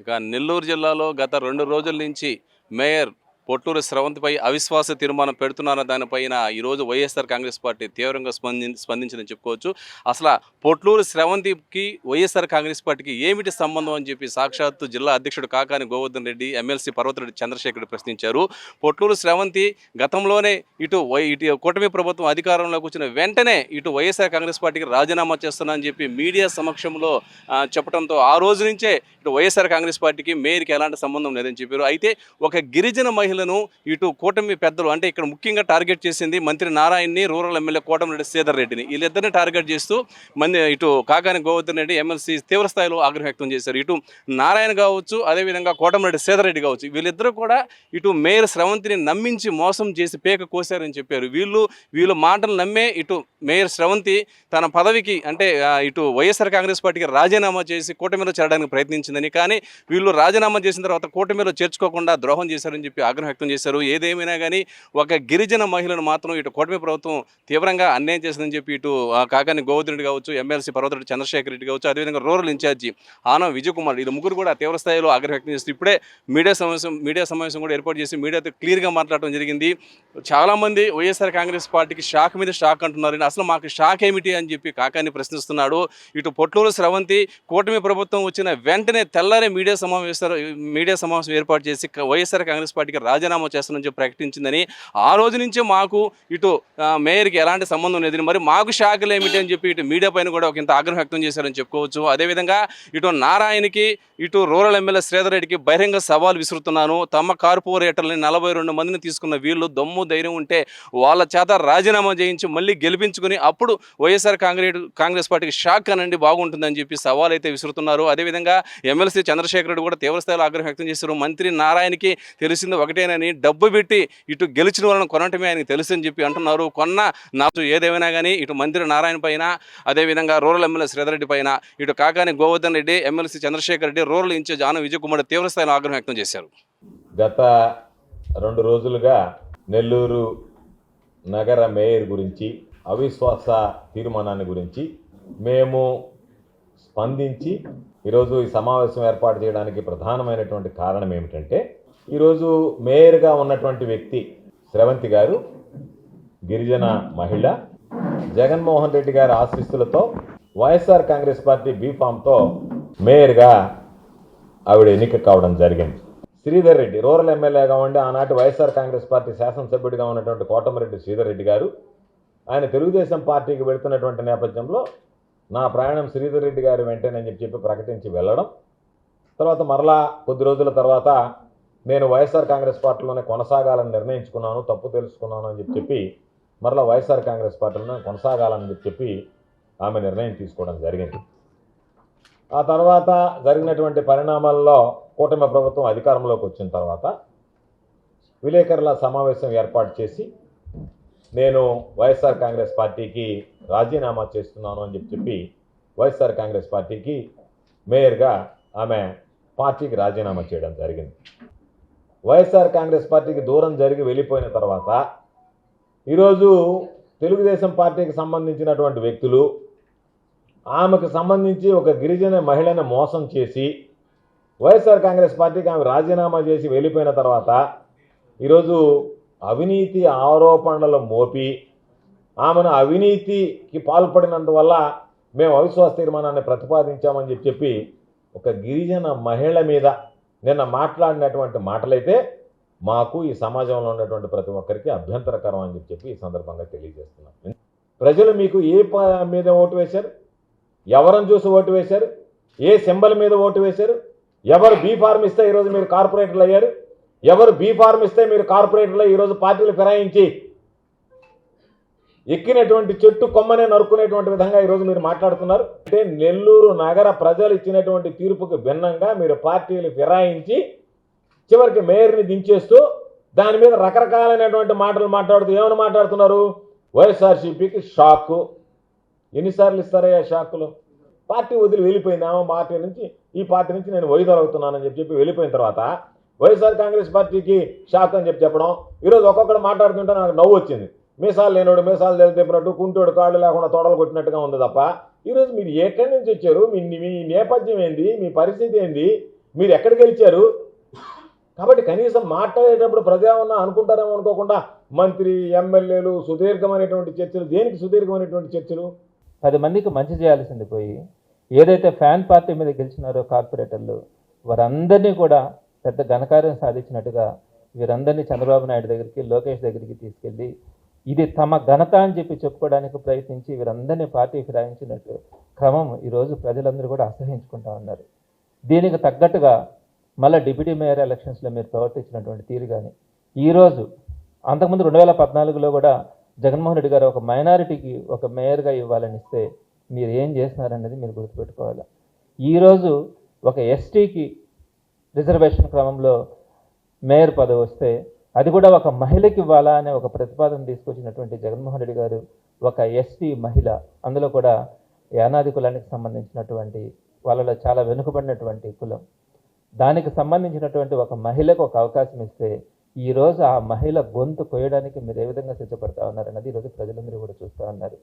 ఇక నెల్లూరు జిల్లాలో గత రెండు రోజుల నుంచి మేయర్ పొట్టూరు స్రవంతిపై అవిశ్వాస తీర్మానం పెడుతున్నారన్న దానిపైన ఈరోజు వైఎస్ఆర్ కాంగ్రెస్ పార్టీ తీవ్రంగా స్పంది స్పందించిందని చెప్పుకోవచ్చు. అసలు పొట్లూరు స్రవంతికి వైఎస్ఆర్ కాంగ్రెస్ పార్టీకి ఏమిటి సంబంధం అని చెప్పి సాక్షాత్తు జిల్లా అధ్యక్షుడు కాకాని గోవర్ధన్ రెడ్డి ఎమ్మెల్సీ పర్వతరెడ్డి చంద్రశేఖర్ ప్రశ్నించారు. పొట్లూరు స్రవంతి గతంలోనే ఇటు వై ఇటు కూటమి ప్రభుత్వం అధికారంలోకి వచ్చిన వెంటనే ఇటు వైఎస్ఆర్ కాంగ్రెస్ పార్టీకి రాజీనామా చేస్తున్నానని చెప్పి మీడియా సమక్షంలో చెప్పడంతో ఆ రోజు నుంచే ఇటు వైఎస్ఆర్ కాంగ్రెస్ పార్టీకి మేయర్కి ఎలాంటి సంబంధం లేదని చెప్పారు. అయితే ఒక గిరిజన మహిళను ఇటు కూటమి పెద్దలు అంటే ఇక్కడ ముఖ్యంగా టార్గెట్ చేసింది మంత్రి నారాయణని రూరల్ ఎమ్మెల్యే కోటమిరెడ్డి శ్రీధర్ రెడ్డిని. వీళ్ళిద్దరిని టార్గెట్ చేస్తూ మంది ఇటు కాకాని గోవర్ధన్ రెడ్డి ఎమ్మెల్సీ తీవ్ర స్థాయిలో ఆగ్రహం వ్యక్తం చేశారు. ఇటు నారాయణ కావచ్చు అదేవిధంగా కోటమిరెడ్డి శ్రీధర్ రెడ్డి కావచ్చు వీళ్ళిద్దరూ కూడా ఇటు మేయర్ స్రవంతిని నమ్మించి మోసం చేసి పేక కోసారని చెప్పారు. వీళ్ళు వీళ్ళు మాటలు నమ్మే ఇటు మేయర్ స్రవంతి తన పదవికి అంటే ఇటు వైఎస్ఆర్ కాంగ్రెస్ పార్టీకి రాజీనామా చేసి కూటమిలో చేరడానికి ప్రయత్నించిందని కానీ వీళ్ళు రాజీనామా చేసిన తర్వాత కూటమిలో చేర్చుకోకుండా ద్రోహం చేశారని చెప్పి ఆగ్రహం వ్యక్తం చేశారు. ఏదేమైనా కానీ ఒక గిరిజన మహిళను మాత్రం ఇటు కూటమి ప్రభుత్వం తీవ్రంగా అన్యాయం చేసిందని చెప్పి ఇటు ఆ, కాకాని గోవర్ధనుడు కావచ్చు ఎమ్మెల్సీ పర్వతరెడ్డి చంద్రశేఖర్ రెడ్డి కావచ్చు అదేవిధంగా రూరల్ ఇన్ఛార్జి ఆనం విజయ్ కుమార్ ఇది ముగ్గురు కూడా తీవ్ర స్థాయిలో ఆగ్రహం వ్యక్తం చేస్తూ ఇప్పుడే మీడియా సమావేశం మీడియా సమావేశం కూడా ఏర్పాటు చేసి మీడియాతో క్లియర్గా మాట్లాడడం జరిగింది. చాలామంది వైఎస్ఆర్ కాంగ్రెస్ పార్టీకి షాక్ మీద షాక్ అంటున్నారు అసలు మాకు షాక్ ఏమిటి అని చెప్పి కాకాని ప్రశ్నిస్తున్నాడు. ఇటు పొట్లూరు స్రవంతి కూటమి ప్రభుత్వం వచ్చిన వెంటనే తెల్లారే మీడియా సమావేశాలు మీడియా సమావేశం ఏర్పాటు చేసి వైఎస్ఆర్ కాంగ్రెస్ పార్టీకి రాజీనామా చేస్తానని చెప్పి ప్రకటించిందని ఆ రోజు నుంచే మాకు ఇటు మేయర్కి ఎలాంటి సంబంధం లేదని మరి మాకు షాకులు ఏమిటి అని చెప్పి ఇటు మీడియా పైన కూడా ఒక ఇంత ఆగ్రహం వ్యక్తం చేశారని చెప్పుకోవచ్చు. అదేవిధంగా ఇటు నారాయణకి ఇటు రూరల్ ఎమ్మెల్యే శ్రీధర్ రెడ్డికి బహిరంగ సవాల్ విసురుతున్నాను. తమ కార్పొరేటర్లని నలభై రెండు మందిని తీసుకున్న వీళ్ళు దమ్ము ధైర్యం ఉంటే వాళ్ళ చేత రాజీనామా చేయించి మళ్ళీ గెలిపించుకుని అప్పుడు వైఎస్ఆర్ కాంగ్రెస్ కాంగ్రెస్ పార్టీకి షాక్ అనండి బాగుంటుందని చెప్పి సవాల్ అయితే విసురుతున్నారు. అదేవిధంగా ఎమ్మెల్సీ చంద్రశేఖర్ రెడ్డి కూడా తీవ్రస్థాయిలో ఆగ్రహం వ్యక్తం చేశారు. మంత్రి నారాయణకి తెలిసింది ఒకటేనని డబ్బు పెట్టి ఇటు గెలిచిన వాళ్ళని కొనటమే ఆయనకి తెలుసు అని చెప్పి అంటున్నారు. కొన్న నాకు ఏదేమైనా కానీ ఇటు మంత్రి నారాయణ పైన అదేవిధంగా రూరల్ ఎమ్మెల్యే శ్రీధర్రెడ్డి పైన ఇటు Kakani Govardhan Reddy MLC Chandrasekhar Reddy rural in charge ఆన విజయకుమార్ తీవ్రస్థాయిలో ఆగ్రహం వ్యక్తం చేశారు. గత రెండు రోజులుగా నెల్లూరు నగర మేయర్ గురించి అవిశ్వాస తీర్మానాన్ని గురించి మేము స్పందించి ఈరోజు ఈ సమావేశం ఏర్పాటు చేయడానికి ప్రధానమైనటువంటి కారణం ఏమిటంటే ఈరోజు మేయర్గా ఉన్నటువంటి వ్యక్తి స్రవంతి గారు గిరిజన మహిళ జగన్మోహన్ రెడ్డి గారి ఆశీస్సులతో వైఎస్ఆర్ కాంగ్రెస్ పార్టీ బీఫామ్తో మేయర్గా ఆవిడ ఎన్నిక కావడం జరిగింది. శ్రీధర్ రెడ్డి రూరల్ ఎమ్మెల్యేగా ఉండి ఆనాటి వైఎస్ఆర్ కాంగ్రెస్ పార్టీ శాసనసభ్యుడిగా ఉన్నటువంటి కోటమిరెడ్డి శ్రీధర్ రెడ్డి గారు ఆయన తెలుగుదేశం పార్టీకి వెళుతున్నటువంటి నేపథ్యంలో నా ప్రయాణం శ్రీధర్ రెడ్డి గారు వెంటనే చెప్పి చెప్పి ప్రకటించి వెళ్ళడం తర్వాత మరలా కొద్ది రోజుల తర్వాత నేను వైఎస్ఆర్ కాంగ్రెస్ పార్టీలోనే కొనసాగాలని నిర్ణయించుకున్నాను తప్పు తెలుసుకున్నాను అని చెప్పి చెప్పి మరలా వైఎస్ఆర్ కాంగ్రెస్ పార్టీలోనే కొనసాగాలని చెప్పి చెప్పి ఆమె నిర్ణయం తీసుకోవడం జరిగింది. ఆ తర్వాత జరిగినటువంటి పరిణామాల్లో కూటమి ప్రభుత్వం అధికారంలోకి వచ్చిన తర్వాత విలేకరుల సమావేశం ఏర్పాటు చేసి నేను వైఎస్ఆర్ కాంగ్రెస్ పార్టీకి రాజీనామా చేస్తున్నాను అని చెప్పి చెప్పి వైఎస్ఆర్ కాంగ్రెస్ పార్టీకి మేయర్గా ఆమె పార్టీకి రాజీనామా చేయడం జరిగింది. వైఎస్ఆర్ కాంగ్రెస్ పార్టీకి దూరం జరిగి వెళ్ళిపోయిన తర్వాత ఈరోజు తెలుగుదేశం పార్టీకి సంబంధించినటువంటి వ్యక్తులు ఆమెకు సంబంధించి ఒక గిరిజన మహిళను మోసం చేసి వైఎస్ఆర్ కాంగ్రెస్ పార్టీకి ఆమె రాజీనామా చేసి వెళ్ళిపోయిన తర్వాత ఈరోజు అవినీతి ఆరోపణలు మోపి ఆమెను అవినీతికి పాల్పడినందువల్ల మేము అవిశ్వాస తీర్మానాన్ని ప్రతిపాదించామని చెప్పి చెప్పి ఒక గిరిజన మహిళ మీద నిన్న మాట్లాడినటువంటి మాటలైతే మాకు ఈ సమాజంలో ఉన్నటువంటి ప్రతి ఒక్కరికి అభ్యంతరకరం అని చెప్పి చెప్పి ఈ సందర్భంగా తెలియజేస్తున్నాం. ప్రజలు మీకు ఏ మీద ఓటు వేశారు? ఎవరిని చూసి ఓటు వేశారు? ఏ సింబల్ మీద ఓటు వేశారు? ఎవరు బీ ఫార్మ్ ఇస్తే ఈరోజు మీరు కార్పొరేటర్లు అయ్యారు? ఎవరు బీ ఫార్మ్ ఇస్తే మీరు కార్పొరేటర్లు ఈరోజు పార్టీలు ఫిరాయించి ఎక్కినటువంటి చెట్టు కొమ్మనే నరుకునేటువంటి విధంగా ఈరోజు మీరు మాట్లాడుతున్నారు. అంటే నెల్లూరు నగర ప్రజలు ఇచ్చినటువంటి తీర్పుకు భిన్నంగా మీరు పార్టీలు ఫిరాయించి చివరికి మేయర్ని దించేస్తూ దాని మీద రకరకాలైనటువంటి మాటలు మాట్లాడుతూ ఏమని మాట్లాడుతున్నారు? వైఎస్ఆర్సీపీకి షాకు. ఎన్నిసార్లు ఇస్తారయ్యా షాకులు? పార్టీ వదిలి వెళ్ళిపోయింది. ఆమె పార్టీ నుంచి ఈ పార్టీ నుంచి నేను వైదొలగుతున్నానని చెప్పి చెప్పి వెళ్ళిపోయిన తర్వాత వైఎస్ఆర్ కాంగ్రెస్ పార్టీకి షాక్ అని చెప్పి చెప్పడం. ఈరోజు ఒక్కొక్కడు మాట్లాడుతుంటే నాకు నవ్వు వచ్చింది. మీసాలు లేనోడు మీసాలు తెలిపినట్టు కుంటోడు కాళ్ళు లేకుండా తొడలు కొట్టినట్టుగా ఉంది తప్ప ఈరోజు మీరు ఎక్కడి నుంచి వచ్చారు? మీ మీ నేపథ్యం ఏంది? మీ పరిస్థితి ఏంది? మీరు ఎక్కడ గెలిచారు కాబట్టి కనీసం మాట్లాడేటప్పుడు ప్రజామన్నా అనుకుంటారేమో అనుకోకుండా మంత్రి ఎమ్మెల్యేలు సుదీర్ఘమైనటువంటి చర్చలు దేనికి సుదీర్ఘమైనటువంటి చర్చలు? పది మందికి మంచి చేయాల్సింది పోయి ఏదైతే ఫ్యాన్ పార్టీ మీద గెలిచినారో కార్పొరేటర్లు వారందరినీ కూడా పెద్ద ఘనకార్యం సాధించినట్టుగా వీరందరినీ చంద్రబాబు నాయుడు దగ్గరికి లోకేష్ దగ్గరికి తీసుకెళ్ళి ఇది తమ ఘనత అని చెప్పి చెప్పుకోవడానికి ప్రయత్నించి వీరందరినీ పార్టీ ఫిరాయించినట్టు క్రమం ఈరోజు ప్రజలందరూ కూడా అసహించుకుంటా ఉన్నారు. దీనికి తగ్గట్టుగా మళ్ళీ డిప్యూటీ మేయర్ ఎలక్షన్స్లో మీరు ప్రవర్తించినటువంటి తీరు కానీ ఈరోజు అంతకుముందు రెండు వేల పద్నాలుగులో కూడా జగన్మోహన్ రెడ్డి గారు ఒక మైనారిటీకి ఒక మేయర్గా ఇవ్వాలని ఇస్తే మీరు ఏం చేస్తున్నారన్నది మీరు గుర్తుపెట్టుకోవాలి. ఈరోజు ఒక ఎస్టీకి రిజర్వేషన్ క్రమంలో మేయర్ పదవి వస్తే అది కూడా ఒక మహిళకి ఇవ్వాలా అనే ఒక ప్రతిపాదన తీసుకొచ్చినటువంటి జగన్మోహన్ రెడ్డి గారు ఒక ఎస్టీ మహిళ. అందులో కూడా యానాది కులానికి సంబంధించినటువంటి వాళ్ళలో చాలా వెనుకబడినటువంటి కులం. దానికి సంబంధించినటువంటి ఒక మహిళకు ఒక అవకాశం ఇస్తే ఈ రోజు ఆ మహిళ గొంతు కోయడానికి మీరు ఏ విధంగా సిద్ధపడతా ఉన్నారన్నది ఈరోజు ప్రజలందరూ కూడా చూస్తూ ఉన్నారు.